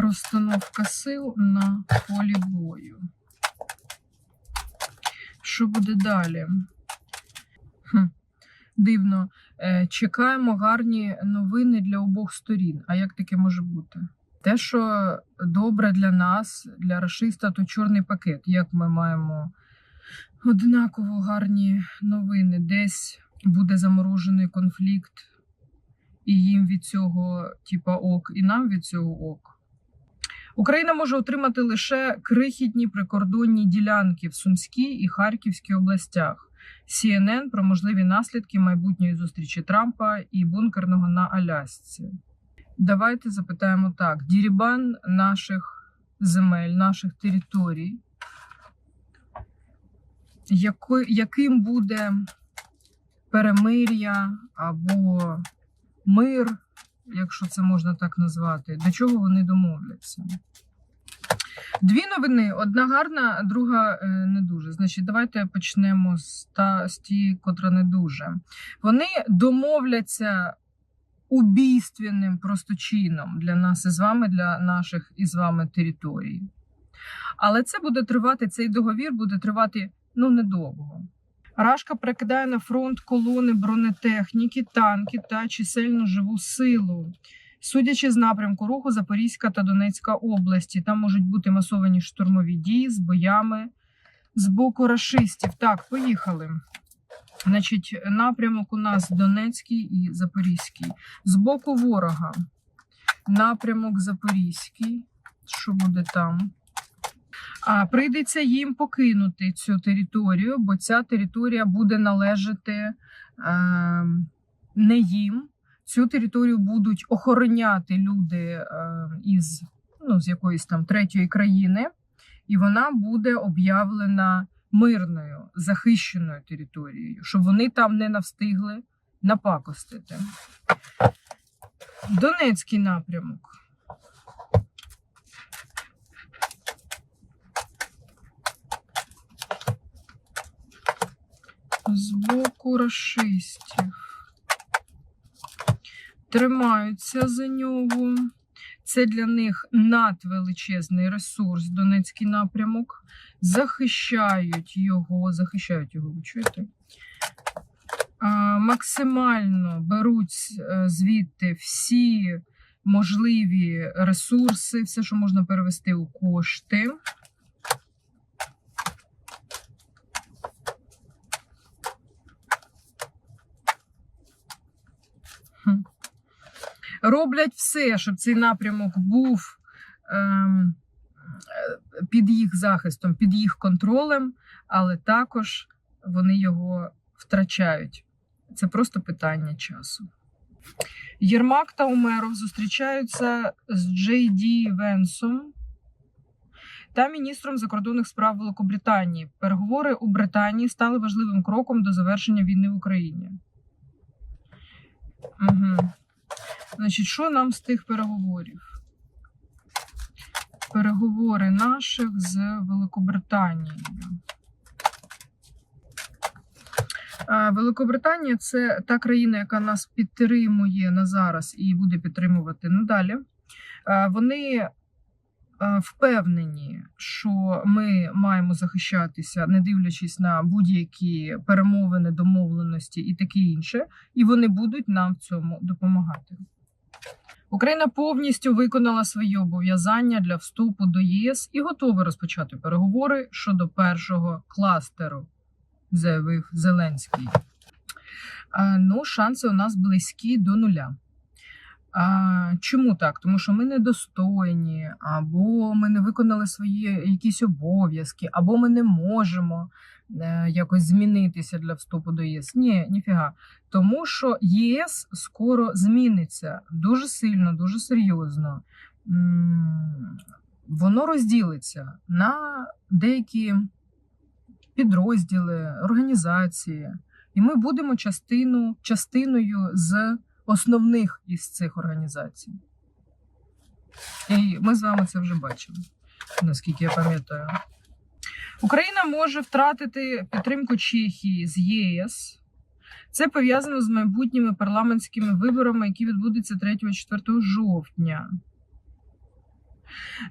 Розстановка сил на полі бою. Що буде далі? Хм. Дивно. Е, Чекаємо гарні новини для обох сторін. А як таке може бути? Те, що добре для нас, для расиста, то чорний пакет. Як ми маємо однаково гарні новини? Десь буде заморожений конфлікт, і їм від цього, типа, ок, і нам від цього ок. Україна може отримати лише крихітні прикордонні ділянки в Сумській і Харківській областях. CNN про можливі наслідки майбутньої зустрічі Трампа і бункерного на Алясці. Давайте запитаємо так: дірібан наших земель, наших територій. Яким буде перемир'я або мир, якщо це можна так назвати, до чого вони домовляться? Дві новини: одна гарна, друга е, не дуже. Значить, давайте почнемо з, та, з тієї, котра не дуже. Вони домовляться убійственним просто чином для нас із вами, для наших із вами територій. Але це буде тривати, цей договір буде тривати ну недовго. Рашка перекидає на фронт колони бронетехніки, танки та чисельну живу силу. Судячи з напрямку руху Запорізька та Донецька області, там можуть бути масовані штурмові дії з боями з боку рашистів. Так, поїхали. Значить, напрямок у нас Донецький і Запорізький. З боку ворога. Напрямок Запорізький. Що буде там? А прийдеться їм покинути цю територію, бо ця територія буде належати е, не їм. Цю територію будуть охороняти люди е, із ну, з якоїсь там третьої країни, і вона буде об'явлена мирною, захищеною територією, щоб вони там не навстигли напакостити. Донецький напрямок. З боку расистів. Тримаються за нього. Це для них надвеличезний ресурс, Донецький напрямок. Захищають його, захищають його, ви чуєте? Максимально беруть е, звідти всі можливі ресурси, все, що можна перевести у кошти. Роблять все, щоб цей напрямок був ем, під їх захистом, під їх контролем, але також вони його втрачають. Це просто питання часу. Єрмак та Умеров зустрічаються з Джей Ді Венсом та міністром закордонних справ Великобританії. Переговори у Британії стали важливим кроком до завершення війни в Україні. Угу. Значить, що нам з тих переговорів? Переговори наших з Великобританією. Великобританія це та країна, яка нас підтримує на зараз і буде підтримувати надалі. Вони впевнені, що ми маємо захищатися, не дивлячись на будь-які перемовини, домовленості і таке інше, і вони будуть нам в цьому допомагати. Україна повністю виконала свої обов'язання для вступу до ЄС і готова розпочати переговори щодо першого кластеру, заявив Зеленський. Ну, шанси у нас близькі до нуля. А, чому так? Тому що ми недостойні, або ми не виконали свої якісь обов'язки, або ми не можемо е, якось змінитися для вступу до ЄС. Ні, ніфіга. Тому що ЄС скоро зміниться дуже сильно, дуже серйозно. Воно розділиться на деякі підрозділи, організації, і ми будемо частину, частиною з основних із цих організацій. І ми з вами це вже бачимо, наскільки я пам'ятаю. Україна може втратити підтримку Чехії з ЄС. Це пов'язано з майбутніми парламентськими виборами, які відбудуться 3-4 жовтня.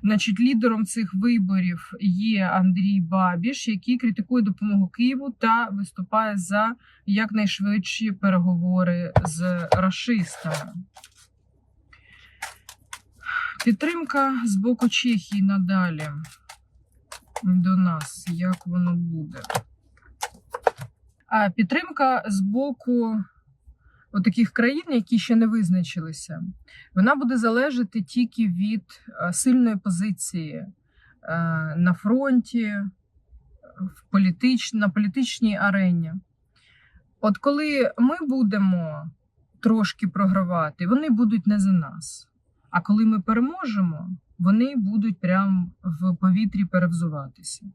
Значить, лідером цих виборів є Андрій Бабіш, який критикує допомогу Києву та виступає за якнайшвидші переговори з рашистами. Підтримка з боку Чехії надалі до нас. Як воно буде? А підтримка з боку таких країн, які ще не визначилися, вона буде залежати тільки від е, сильної позиції е, на фронті, в політич... на політичній арені. От коли ми будемо трошки програвати, вони будуть не за нас. А коли ми переможемо, вони будуть прямо в повітрі перевзуватися.